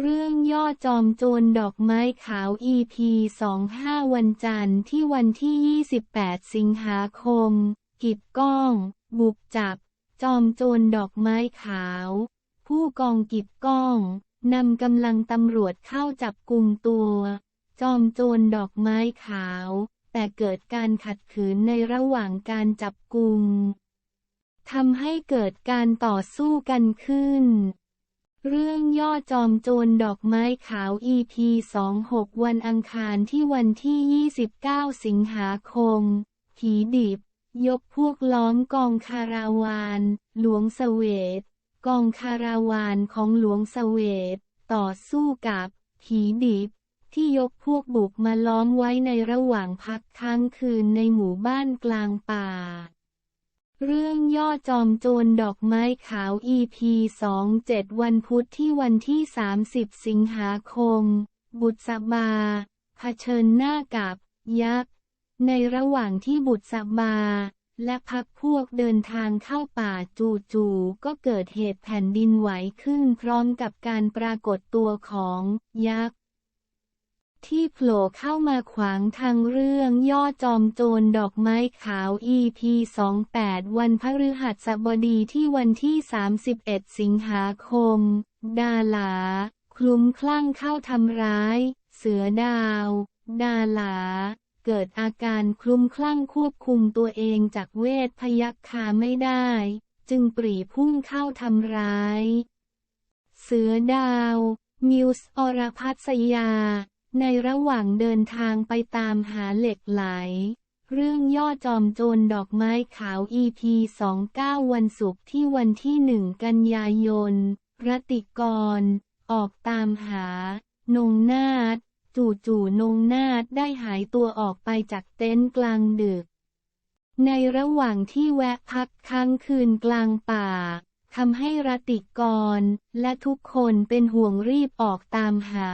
เรื่องย่อจอมโจรดอกไม้ขาว EP 25 วันจันทร์ที่วันที่ 28 สิงหาคม กิบก้อง บุกจับ จอมโจรดอกไม้ขาว ผู้กองกิบก้อง นำกำลังตำรวจเข้าจับกลุ่มตัว จอมโจรดอกไม้ขาว แต่เกิดการขัดขืนในระหว่างการจับกลุ่มทำให้เกิดการต่อสู้กันขึ้น เรื่องย่อจอมโจรดอกไม้ขาว EP 26 วันอังคารที่วันที่ 29 สิงหาคม ผีดิบ ยกพวกล้อมกองคาราวาน หลวงสเวตกองคาราวานของหลวงสเวตต่อสู้กับ ผีดิบ ที่ยกพวกบุกมาล้อมไว้ในระหว่างพักค้างคืนในหมู่บ้านกลางป่า เรื่องย่อจอมโจรดอกไม้ขาว EP 27 วันพุธที่วันที่ 30 สิงหาคม บุษบาเผชิญหน้ากับยักษ์ ในระหว่างที่บุษบา และพักพวกเดินทางเข้าป่าจู่ๆก็เกิดเหตุแผ่นดินไหวขึ้นพร้อมกับการปรากฏตัวของยักษ์ ที่โผล่เข้ามาขวางทางเรื่องย่อจอมโจรดอกไม้ขาว EP 28 วันพฤหัสบดีที่วันที่ 31 สิงหาคม ดาลา คลุ้มคลั่งเข้าทำร้าย เสือดาว ดาลา เกิดอาการคลุ้มคลั่งควบคุมตัวเองจากเวทพยัคฆาไม่ได้ จึงปรีพุ่งเข้าทำร้าย เสือดาว มิวส์อรพัสยา ในระหว่างเดินทางไปตามหาเหล็กไหล เรื่องย่อจอมโจรดอกไม้ขาว EP 29 วันศุกร์ที่วันที่หนึ่งกันยายน รติกร ออกตามหา นงนาดจู่ๆนงนาดได้หายตัวออกไปจากเต็นท์กลางดึก ในระหว่างที่แวะพักค้างคืนกลางป่าทำให้รติกร และทุกคนเป็นห่วงรีบออกตามหา